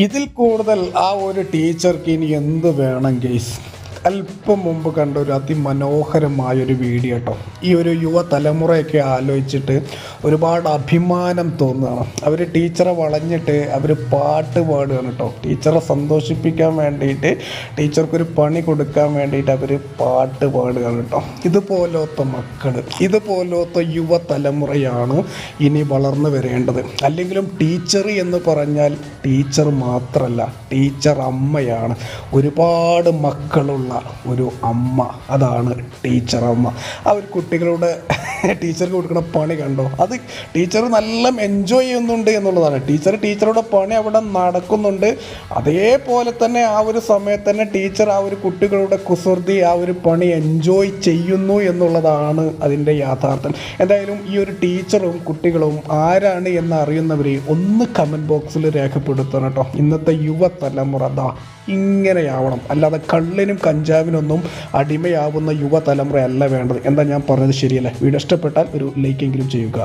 ഇതിൽ കൂടുതൽ ആ ഒരു ടീച്ചർക്ക് ഇനി എന്ത് വേണം ഗെയ്സ് അല്പം മുമ്പ് കണ്ട ഒരു അതിമനോഹരമായൊരു വീഡിയോ കേട്ടോ ഈ ഒരു യുവതലമുറയൊക്കെ ആലോചിച്ചിട്ട് ഒരുപാട് അഭിമാനം തോന്നുകയാണ്. അവർ ടീച്ചറെ വളഞ്ഞിട്ട് അവർ പാട്ട് പാടുകയാണ് കേട്ടോ ടീച്ചറെ സന്തോഷിപ്പിക്കാൻ വേണ്ടിയിട്ട് ടീച്ചർക്കൊരു പണി കൊടുക്കാൻ വേണ്ടിയിട്ട് അവർ പാട്ട് പാടുകയാണ് കേട്ടോ ഇതുപോലത്തെ മക്കൾ ഇതുപോലത്തെ യുവതലമുറയാണ് ഇനി വളർന്നു വരേണ്ടത്. അല്ലെങ്കിലും ടീച്ചർ എന്ന് പറഞ്ഞാൽ ടീച്ചർ മാത്രമല്ല ടീച്ചർ അമ്മയാണ്. ഒരുപാട് മക്കളുള്ള ഒരു അമ്മ. അതാണ് ടീച്ചർ അമ്മ. അവർ കുട്ടികളുടെ ടീച്ചർക്ക് കൊടുക്കുന്ന പണി കണ്ടോ? അത് ടീച്ചർ നല്ല എൻജോയ് ചെയ്യുന്നുണ്ട് എന്നുള്ളതാണ്. ടീച്ചർ ടീച്ചറുടെ പണി അവിടെ നടക്കുന്നുണ്ട്. അതേപോലെ തന്നെ ആ ഒരു സമയത്ത് തന്നെ ടീച്ചർ ആ ഒരു കുട്ടികളുടെ കുസൃതി ആ ഒരു പണി എൻജോയ് ചെയ്യുന്നു എന്നുള്ളതാണ് അതിന്റെ യാഥാർത്ഥ്യം. എന്തായാലും ഈ ഒരു ടീച്ചറും കുട്ടികളും ആരാണ് എന്ന് അറിയുന്നവരെ ഒന്ന് കമന്റ് ബോക്സിൽ രേഖപ്പെടുത്തണം കേട്ടോ. ഇന്നത്തെ യുവതലമുറ തലമുറ ഇങ്ങനെയാവണം. അല്ലാതെ കള്ളിനും കഞ്ചാവിനൊന്നും അടിമയാവുന്ന യുവതലമുറയല്ല വേണ്ടത്. എന്താ ഞാൻ പറഞ്ഞത് ശരിയല്ലേ? വീഡിയോ ഇഷ്ടപ്പെട്ടാൽ ഒരു ലൈക്കെങ്കിലും ചെയ്യുക.